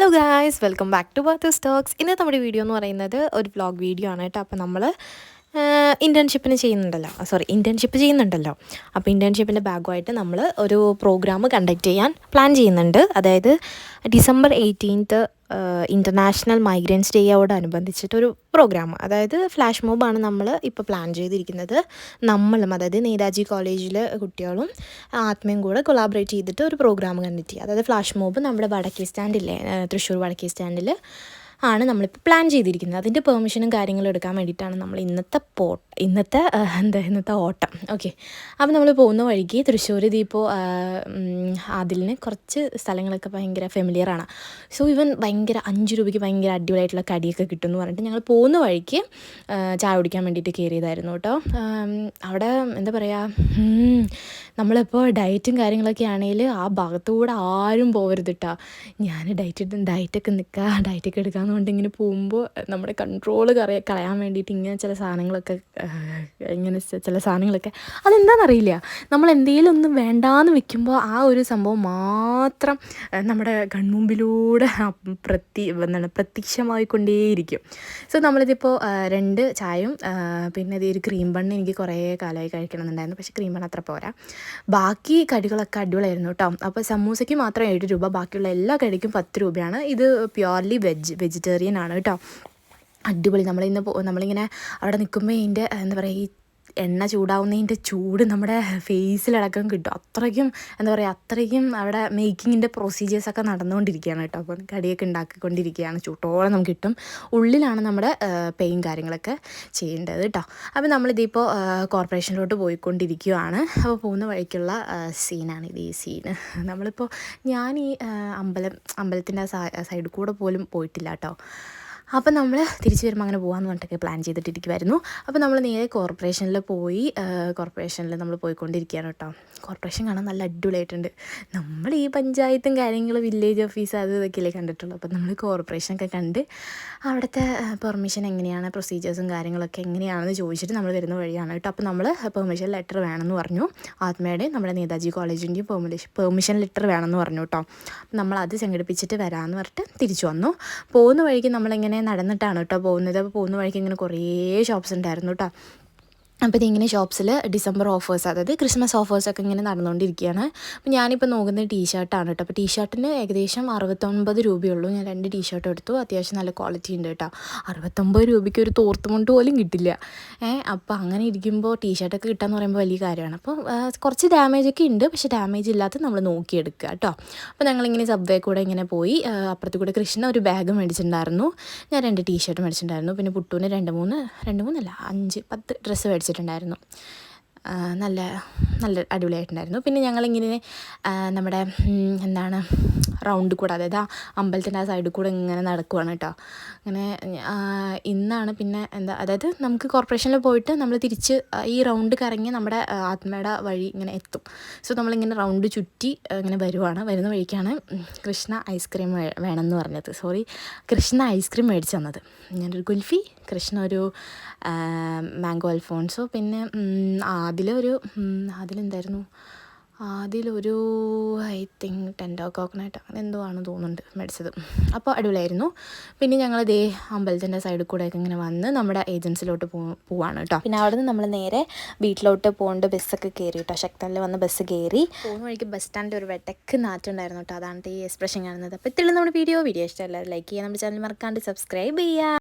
Hello guys welcome back to birth stocks ഇന്ന് നമ്മുടെ video എന്ന് പറയുന്നത് ഒരു വ്ളോഗ് വീഡിയോ ആണ് കേട്ടോ. അപ്പോൾ നമ്മൾ ഇന്റേൺഷിപ്പിന് ചെയ്യുന്നുണ്ടല്ലോ. സോറി ഇന്റേൺഷിപ്പ് ചെയ്യുന്നുണ്ടല്ലോ. അപ്പോൾ ഇന്റേൺഷിപ്പിന്റെ ഭാഗമായിട്ട് നമ്മൾ ഒരു പ്രോഗ്രാം കണ്ടക്ട് ചെയ്യാൻ പ്ലാൻ ചെയ്യുന്നുണ്ട്. അതായത് ഡിസംബർ എയ്റ്റീൻത്ത് ഇന്റർനാഷണൽ മൈഗ്രൻസ് ഡേയോടനുബന്ധിച്ചിട്ടൊരു പ്രോഗ്രാം അതായത് ഫ്ലാഷ് മോബാണ് നമ്മൾ ഇപ്പോൾ പ്ലാൻ ചെയ്തിരിക്കുന്നത്. നമ്മളും അതായത് നേതാജി കോളേജിലെ കുട്ടികളും ആത്മയും കൂടെ കൊളാബറേറ്റ് ചെയ്തിട്ട് ഒരു പ്രോഗ്രാം ചെയ്യുക അതായത് ഫ്ലാഷ് മോബ് നമ്മുടെ വടക്കേ സ്റ്റാൻഡില്ലേ തൃശ്ശൂർ വടക്കേ സ്റ്റാൻഡിൽ ആണ് നമ്മളിപ്പോൾ പ്ലാൻ ചെയ്തിരിക്കുന്നത്. അതിന്റെ പെർമിഷനും കാര്യങ്ങളും എടുക്കാൻ വേണ്ടിയിട്ടാണ് നമ്മൾ ഇന്നത്തെ പോ ഇന്നത്തെ എന്താ ഇന്നത്തെ ഓട്ടം. ഓക്കെ അപ്പോൾ നമ്മൾ പോകുന്ന വഴിക്ക് തൃശ്ശൂർ ഇതിപ്പോൾ അതിലിന് കുറച്ച് സ്ഥലങ്ങളൊക്കെ ഭയങ്കര ഫെമിലിയറാണ് സോ ഇവൻ ഭയങ്കര അഞ്ച് രൂപയ്ക്ക് ഭയങ്കര അടിപൊളിയായിട്ടുള്ള കടിയൊക്കെ കിട്ടും എന്ന് പറഞ്ഞിട്ട് ഞങ്ങൾ പോകുന്ന വഴിക്ക് ചായ കുടിക്കാൻ വേണ്ടിയിട്ട് കയറിയതായിരുന്നു കേട്ടോ. അവിടെ എന്താ പറയുക നമ്മളിപ്പോൾ ഡയറ്റും കാര്യങ്ങളൊക്കെ ആണെങ്കിൽ ആ ഭാഗത്തുകൂടെ ആരും പോകരുത് കേട്ടോ ഞാൻ ഡയറ്റ് ഡയറ്റൊക്കെ നിൽക്കുക ഡയറ്റൊക്കെ എടുക്കാമെന്ന് പറഞ്ഞിട്ട് ഇങ്ങനെ പോകുമ്പോൾ നമ്മുടെ കൺട്രോൾ കറിയ കളയാൻ വേണ്ടിയിട്ട് ഇങ്ങനെ ചില സാധനങ്ങളൊക്കെ ഇങ്ങനെ ചില സാധനങ്ങളൊക്കെ. അതെന്താണെന്നറിയില്ല നമ്മൾ എന്തെങ്കിലും ഒന്നും വേണ്ടാന്ന് വെക്കുമ്പോൾ ആ ഒരു സംഭവം മാത്രം നമ്മുടെ കൺമുമ്പിലൂടെ പ്രതി എന്താണ് പ്രത്യക്ഷമായിക്കൊണ്ടേയിരിക്കും. സോ നമ്മളിതിപ്പോൾ രണ്ട് ചായയും പിന്നെ ഇത് ഒരു ക്രീം ബണ്ണ് എനിക്ക് കുറേ കാലമായി കഴിക്കണമെന്നുണ്ടായിരുന്നു. പക്ഷേ ക്രീം ബണ്ണ് അത്ര പോരാ. ബാക്കി കടികളൊക്കെ അടിപൊളിയായിരുന്നു കേട്ടോ. അപ്പോൾ സമൂസയ്ക്ക് മാത്രം ഏഴ് രൂപ ബാക്കിയുള്ള എല്ലാ കടിക്കും പത്ത് രൂപയാണ്. ഇത് പ്യുവർലി വെജ് വെജിറ്റേറിയൻ ആണ് കേട്ടോ. അടിപൊളി. നമ്മളിന്ന് നമ്മളിങ്ങനെ അവിടെ നിൽക്കുമ്പോൾ ഇതിന്റെ എന്താ പറയുക ഈ എണ്ണ ചൂടാവുന്നതിന്റെ ചൂട് നമ്മുടെ ഫേസിലടക്കം കിട്ടും. അത്രയ്ക്കും എന്താ പറയുക അത്രയ്ക്കും അവിടെ മേക്കിങ്ങിന്റെ പ്രൊസീജിയേഴ്സൊക്കെ നടന്നുകൊണ്ടിരിക്കുകയാണ് കേട്ടോ. അപ്പം കടിയൊക്കെ ഉണ്ടാക്കിക്കൊണ്ടിരിക്കുകയാണ്. ചൂട്ടോളം നമുക്ക് കിട്ടും. ഉള്ളിലാണ് നമ്മുടെ പെയിൻ കാര്യങ്ങളൊക്കെ ചെയ്യേണ്ടത് കേട്ടോ. അപ്പോൾ നമ്മളിതിപ്പോൾ കോർപ്പറേഷനിലോട്ട് പോയിക്കൊണ്ടിരിക്കുകയാണ്. അപ്പോൾ പോകുന്ന വഴിക്കുള്ള സീനാണ് ഇത് ഈ സീന് നമ്മളിപ്പോൾ ഞാൻ ഈ അമ്പലം അമ്പലത്തിന്റെ സൈഡിൽ കൂടെ പോലും പോയിട്ടില്ല കേട്ടോ. അപ്പം നമ്മൾ തിരിച്ചു വരുമ്പോൾ അങ്ങനെ പോകാമെന്ന് പറഞ്ഞിട്ടൊക്കെ പ്ലാൻ ചെയ്തിട്ടിരിക്കുമായിരുന്നു അപ്പോൾ നമ്മൾ നേരെ കോർപ്പറേഷനിൽ പോയി കോർപ്പറേഷനിൽ നമ്മൾ പോയിക്കൊണ്ടിരിക്കുകയാണ് കേട്ടോ. കോർപ്പറേഷൻ കാണാൻ നല്ല അടിപൊളിയായിട്ടുണ്ട്. നമ്മൾ ഈ പഞ്ചായത്തും കാര്യങ്ങളും വില്ലേജ് ഓഫീസ് അത് ഇതൊക്കെയല്ലേ കണ്ടിട്ടുള്ളൂ. അപ്പം നമ്മൾ കോർപ്പറേഷനൊക്കെ കണ്ട് അവിടുത്തെ പെർമിഷൻ എങ്ങനെയാണ് പ്രൊസീജിയേഴ്സും കാര്യങ്ങളൊക്കെ എങ്ങനെയാണെന്ന് ചോദിച്ചിട്ട് നമ്മൾ വരുന്ന വഴിയാണ് കേട്ടോ. അപ്പോൾ നമ്മൾ പെർമിഷൻ ലെറ്റർ വേണമെന്ന് പറഞ്ഞു. ആത്മയുടെ നമ്മുടെ നേതാജി കോളേജിന്റെയും പെർമിഷൻ പെർമിഷൻ ലെറ്റർ വേണമെന്ന് പറഞ്ഞു കേട്ടോ. നമ്മൾ അത് സംഘടിപ്പിച്ചിട്ട് വരാമെന്ന് പറഞ്ഞിട്ട് തിരിച്ചു വന്നു. പോകുന്ന വഴിക്ക് നമ്മളിങ്ങനെ നടന്നിട്ടാണ് കേട്ടോ പോകുന്നത്. അപ്പോൾ പോകുന്ന വഴിക്ക് ഇങ്ങനെ കുറേ ഷോപ്സ് ഉണ്ടായിരുന്നു കേട്ടോ. അപ്പോൾ ഇതിങ്ങനെ ഷോപ്സിൽ ഡിസംബർ ഓഫേഴ്സ് അതായത് ക്രിസ്മസ് ഓഫേഴ്സൊക്കെ ഇങ്ങനെ നടന്നുകൊണ്ടിരിക്കുകയാണ് അപ്പോൾ ഞാനിപ്പോൾ നോക്കുന്നത് ടീഷർട്ടാണ് കേട്ടോ അപ്പോൾ ടീഷർട്ടിന് ഏകദേശം അറുപത്തൊൻപത് രൂപയുള്ളൂ. ഞാൻ രണ്ട് ടീഷർട്ട് എടുത്തു. അത്യാവശ്യം നല്ല ക്വാളിറ്റി ഉണ്ട് കേട്ടോ അറുപത്തൊമ്പത് രൂപയ്ക്ക് ഒരു തോർത്തുമുണ്ട് പോലും കിട്ടില്ല. ഏഹ് അപ്പോൾ അങ്ങനെ ഇരിക്കുമ്പോൾ ടീഷർട്ടൊക്കെ കിട്ടാന്ന് പറയുമ്പോൾ വലിയ കാര്യമാണ്. അപ്പോൾ കുറച്ച് ഡാമേജ് ഒക്കെ ഉണ്ട്. പക്ഷേ ഡാമേജ് ഇല്ലാത്ത നമ്മൾ നോക്കിയെടുക്കുക കേട്ടോ അപ്പോൾ ഞങ്ങളിങ്ങനെ സബ്വേ കൂടെ ഇങ്ങനെ പോയി അപ്പുറത്ത് കൂടെ കൃഷ്ണ ഒരു ബാഗ് മേടിച്ചിട്ടുണ്ടായിരുന്നു. ഞാൻ രണ്ട് ടീഷർട്ട് മേടിച്ചിട്ടുണ്ടായിരുന്നു. പിന്നെ പുട്ടൂന് രണ്ട് മൂന്ന് രണ്ട് മൂന്നല്ല അഞ്ച് പത്ത് ഡ്രസ്സ് മേടിച്ചിട്ടുണ്ടായിരുന്നു. ആ, നല്ല നല്ല അടിപൊളിയായിട്ടുണ്ടായിരുന്നു. പിന്നെ ഞങ്ങളിങ്ങനെ ആ, നമ്മുടെ എന്താണ് റൗണ്ട് കൂടെ അതായത് ആ അമ്പലത്തിന്റെ ആ സൈഡിൽ കൂടെ ഇങ്ങനെ നടക്കുവാണ് കേട്ടോ അങ്ങനെ ആ, ഇന്നാണ് പിന്നെ എന്താ അതായത് നമുക്ക് കോർപ്പറേഷനിൽ പോയിട്ട് നമ്മൾ തിരിച്ച് ഈ റൗണ്ട് കറങ്ങി നമ്മുടെ ആ, ആത്മയുടെ വഴി ഇങ്ങനെ എത്തും. സോ നമ്മളിങ്ങനെ റൗണ്ട് ചുറ്റി ഇങ്ങനെ വരുവാണ്. വരുന്ന വഴിക്കാണ് കൃഷ്ണ ഐസ്ക്രീം വേണം വേണമെന്ന് പറഞ്ഞത്. സോറി കൃഷ്ണ ഐസ്ക്രീം മേടിച്ചു തന്നത്. ഞാനൊരു കുൽഫി കൃഷ്ണ ഒരു മാംഗോ അൽഫോൺസോ പിന്നെ ഉം, ആദിലൊരു അതിലെന്തായിരുന്നു? അതിലൊരു ഐ തിങ്ക് ടെൻഡോ കോക്കനട്ട് അങ്ങനെ എന്തോ ആണെന്ന് തോന്നുന്നുണ്ട് മേടിച്ചത്. അപ്പോൾ അടിപൊളിയായിരുന്നു. പിന്നെ ഞങ്ങൾ ഇതേ അമ്പലത്തിന്റെ സൈഡിൽ കൂടെയൊക്കെ ഇങ്ങനെ വന്ന് നമ്മുടെ ഏജൻസിലോട്ട് പോ പോവാണ് കേട്ടോ. പിന്നെ അവിടെ നിന്ന് നമ്മൾ നേരെ വീട്ടിലോട്ട് പോകേണ്ട ബസ്സൊക്കെ കയറി കേട്ടോ. ശക്തനിൽ വന്ന് ബസ് കയറി. പോകുന്ന വഴിക്ക് ബസ് സ്റ്റാൻഡിൽ ഒരു വെട്ടക്ക് നാറ്റുണ്ടായിരുന്നു കേട്ടോ. അതാണ് ഈ എക്സ്പ്രഷൻ കാണുന്നത്. അപ്പോൾ ഇത്രയുള്ള നമ്മുടെ വീഡിയോ. വീഡിയോ ഇഷ്ടമല്ല ലൈക്ക് ചെയ്യാൻ നമ്മുടെ ചാനൽ മറക്കാണ്ട് സബ്സ്ക്രൈബ് ചെയ്യുക.